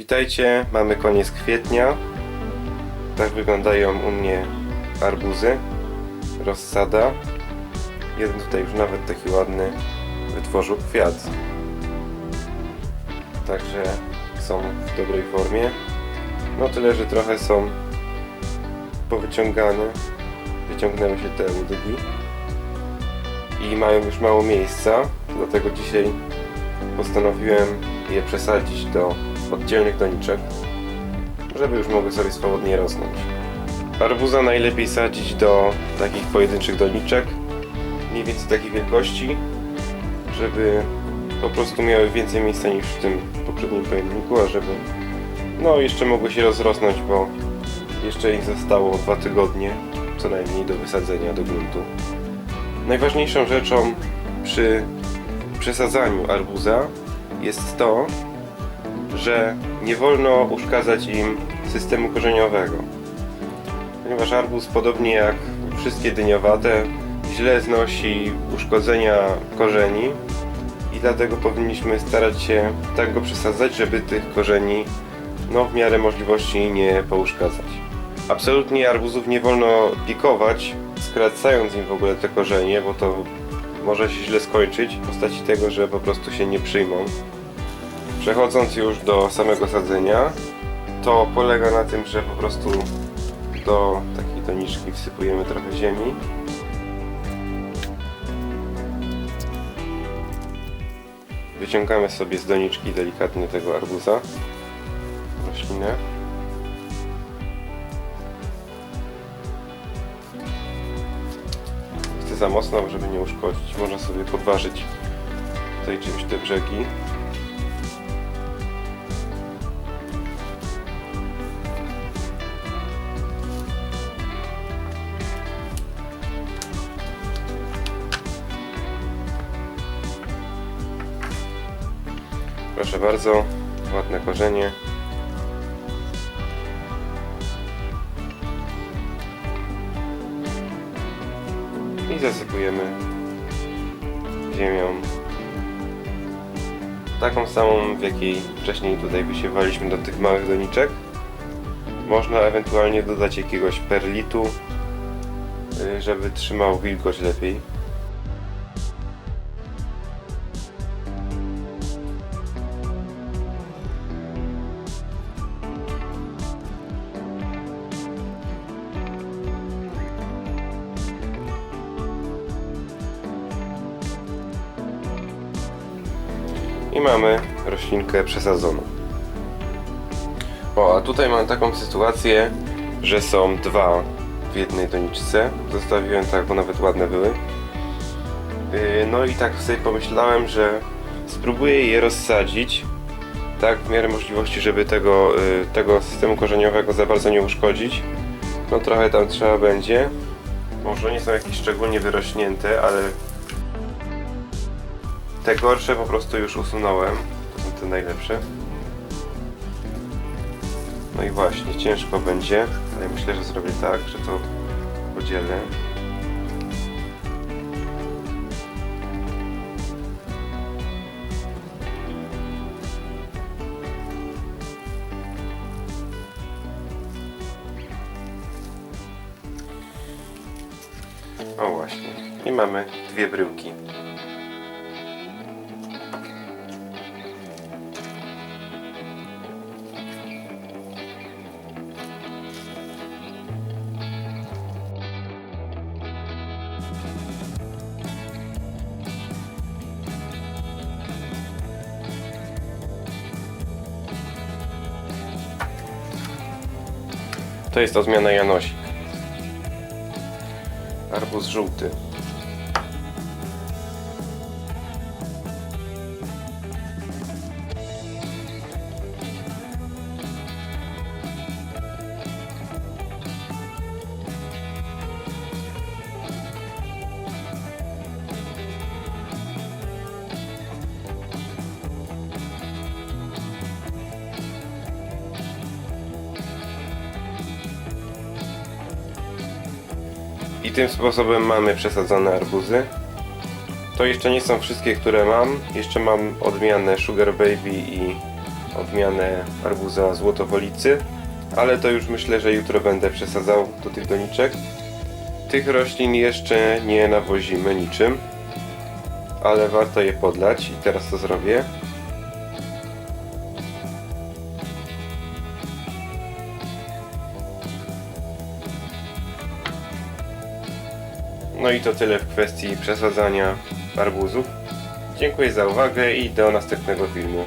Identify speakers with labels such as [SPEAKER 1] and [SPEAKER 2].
[SPEAKER 1] Witajcie, mamy koniec kwietnia. Tak wyglądają u mnie arbuzy. Rozsada. Jeden tutaj już nawet taki ładny wytworzył kwiat. Także są w dobrej formie. No tyle, że trochę są powyciągane. Wyciągnęły się te łudygi. I mają już mało miejsca, dlatego dzisiaj postanowiłem je przesadzić do oddzielnych doniczek, żeby już mogły sobie swobodnie rosnąć. Arbuza najlepiej sadzić do takich pojedynczych doniczek, mniej więcej takiej wielkości, żeby po prostu miały więcej miejsca niż w tym poprzednim pojemniku, a żeby no jeszcze mogły się rozrosnąć, bo jeszcze im zostało dwa tygodnie co najmniej do wysadzenia do gruntu. Najważniejszą rzeczą przy przesadzaniu arbuza jest to, że nie wolno uszkadzać im systemu korzeniowego. Ponieważ arbuz, podobnie jak wszystkie dyniowate, źle znosi uszkodzenia korzeni i dlatego powinniśmy starać się tak go przesadzać, żeby tych korzeni no, w miarę możliwości nie pouszkadzać. Absolutnie arbuzów nie wolno pikować, skracając im w ogóle te korzenie, bo to może się źle skończyć w postaci tego, że po prostu się nie przyjmą. Przechodząc już do samego sadzenia, to polega na tym, że po prostu do takiej doniczki wsypujemy trochę ziemi. Wyciągamy sobie z doniczki delikatnie tego arbuza, roślinę. Chcę za mocno, żeby nie uszkodzić. Można sobie podważyć tutaj czymś te brzegi. Proszę bardzo, ładne korzenie. I zasypujemy ziemią. Taką samą, w jakiej wcześniej tutaj wysiewaliśmy do tych małych doniczek. Można ewentualnie dodać jakiegoś perlitu, y, żeby trzymał wilgoć lepiej. I mamy roślinkę przesadzoną. O, a tutaj mam taką sytuację, że są dwa w jednej doniczce. Zostawiłem tak, bo nawet ładne były. Yy, No i tak sobie pomyślałem, że spróbuję je rozsadzić tak w miarę możliwości, żeby tego, yy, tego systemu korzeniowego za bardzo nie uszkodzić. No trochę tam trzeba będzie. Może nie są jakieś szczególnie wyrośnięte, ale te gorsze po prostu już usunąłem. To są te najlepsze. No i właśnie, ciężko będzie, ale myślę, że zrobię tak, że to podzielę. O właśnie. I mamy dwie bryłki. To jest odmiana Janosik. Arbuz żółty. I tym sposobem mamy przesadzone arbuzy. To jeszcze nie są wszystkie, które mam. Jeszcze mam odmianę Sugar Baby i odmianę arbuza złotowolicy, ale to już myślę, że jutro będę przesadzał do tych doniczek. Tych roślin jeszcze nie nawozimy niczym, ale warto je podlać i teraz to zrobię. No i to tyle w kwestii przesadzania arbuzów. Dziękuję za uwagę i do następnego filmu.